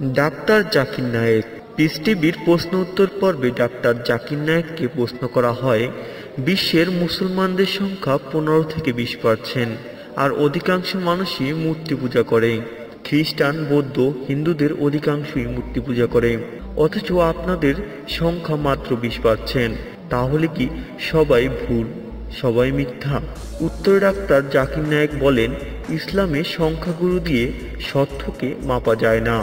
Doctor Zakir Naik. Piece টিভির প্রশ্ন উত্তর পর্বে ডাক্তার জাকির নায়েককে প্রশ্ন করা হয়, বিশ্বের মুসলমানদের সংখ্যা পনেরো থেকে বিশ পার্সেন্ট, আর অধিকাংশ মানুষই মূর্তি পূজা করে। খ্রিস্টান, বৌদ্ধ, হিন্দুদের অধিকাংশই মূর্তি পূজা করে, অথচ আপনাদের সংখ্যা মাত্র বিশ পার্সেন্ট। তাহলে কি সবাই ভুল, সবাই মিথ্যা? উত্তর ডাক্তার জাকির নায়েক বলেন, ইসলামে সংখ্যাগুরু দিয়ে সত্যকে মাপা যায় না।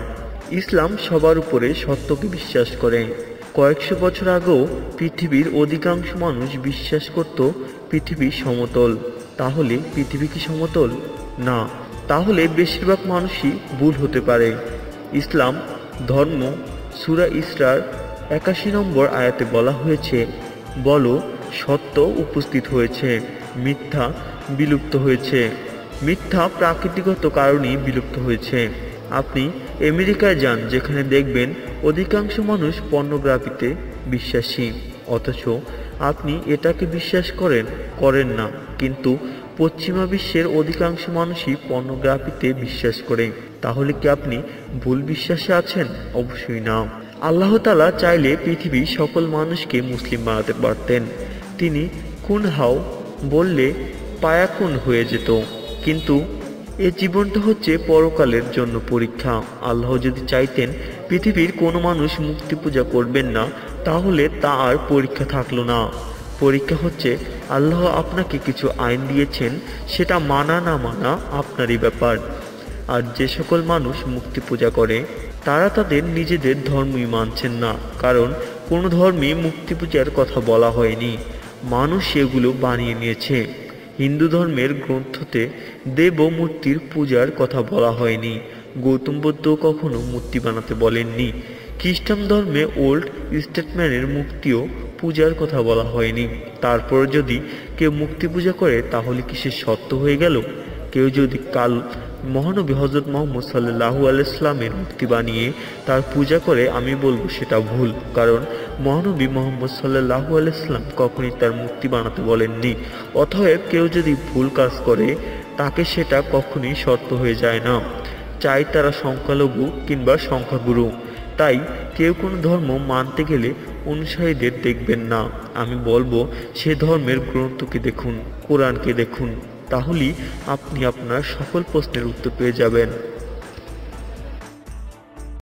ইসলাম সবার উপরে সত্যকে বিশ্বাস করে। কয়েকশো বছর আগেও পৃথিবীর অধিকাংশ মানুষ বিশ্বাস করত পৃথিবী সমতল। তাহলে পৃথিবী কি সমতল? না, তাহলে বেশিরভাগ মানুষই ভুল হতে পারে। ইসলাম, ধর্ম, সুরা ইসরার একাশি নম্বর আয়াতে বলা হয়েছে, বলো, সত্য উপস্থিত হয়েছে, মিথ্যা বিলুপ্ত হয়েছে। মিথ্যা প্রাকৃতিগত কারণেই বিলুপ্ত হয়েছে। আপনি আমেরিকায় যান যেখানে দেখবেন অধিকাংশ মানুষ পর্নোগ্রাফিতে বিশ্বাসী। অথচ আপনি এটাকে বিশ্বাস করেন করেন না। কিন্তু পশ্চিমা বিশ্বের অধিকাংশ মানুষই পর্নোগ্রাফিতে বিশ্বাস করে। তাহলে কি আপনি ভুল বিশ্বাসে আছেন? অবশ্যই না। আল্লাহ তালা চাইলে পৃথিবীর সকল মানুষকে মুসলিম বানাতে পারতেন। তিনি কুন হাও বললে পায়া পায়াকুন হয়ে যেত। কিন্তু এ জীবনটা হচ্ছে পরকালের জন্য পরীক্ষা। আল্লাহ যদি চাইতেন পৃথিবীর কোনো মানুষ মুক্তি পূজা করবেন না, তাহলে তা আর পরীক্ষা থাকল না। পরীক্ষা হচ্ছে, আল্লাহ আপনাকে কিছু আইন দিয়েছেন, সেটা মানা না মানা আপনারই ব্যাপার। আর যে সকল মানুষ মুক্তি পূজা করে, তারা তাদের নিজেদের ধর্মই মানছেন না, কারণ কোনো ধর্মে মুক্তি পূজার কথা বলা হয়নি। মানুষ সেগুলো বানিয়ে নিয়েছে। হিন্দু ধর্মের গ্রন্থতে দেব মূর্তির পূজার কথা বলা হয়নি। গৌতম বুদ্ধ কখনো মূর্তি বানাতে বলেননি। খ্রিস্টান ধর্মে ওল্ড স্টেটম্যানের মুক্তিও পূজার কথা বলা হয়নি। তারপর যদি কেউ মুক্তি পূজা করে, তাহলে কি সে সত্য হয়ে গেল? কেউ যদি কাল মহানবী হজরত মোহাম্মদ সাল্লাহু আলাইসলামের মূর্তি বানিয়ে তার পূজা করে আমি বলব সেটা ভুল, কারণ মহানবী মোহাম্মদ সাল্লাহু আলাইসলাম কখনই তার মূর্তি বানাতে বলেননি। অতএব কেউ যদি ভুল কাজ করে, তাকে সেটা কখনই শর্ত হয়ে যায় না। চাই তারা সংখ্যালঘু কিংবা সংখ্যাগুরু। তাই কেউ কোনো ধর্ম মানতে গেলে অনুসারীদের দেখবেন না। আমি বলব সে ধর্মের গ্রন্থকে দেখুন, কোরআনকে দেখুন। তাহলেই আপনি আপনার সকল প্রশ্নের উত্তর পেয়ে যাবেন।